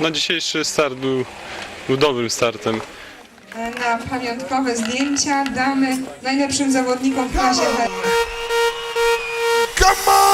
No dzisiejszy start był, był dobrym startem. Na pamiątkowe zdjęcia damy najlepszym zawodnikom w klasie. Come on!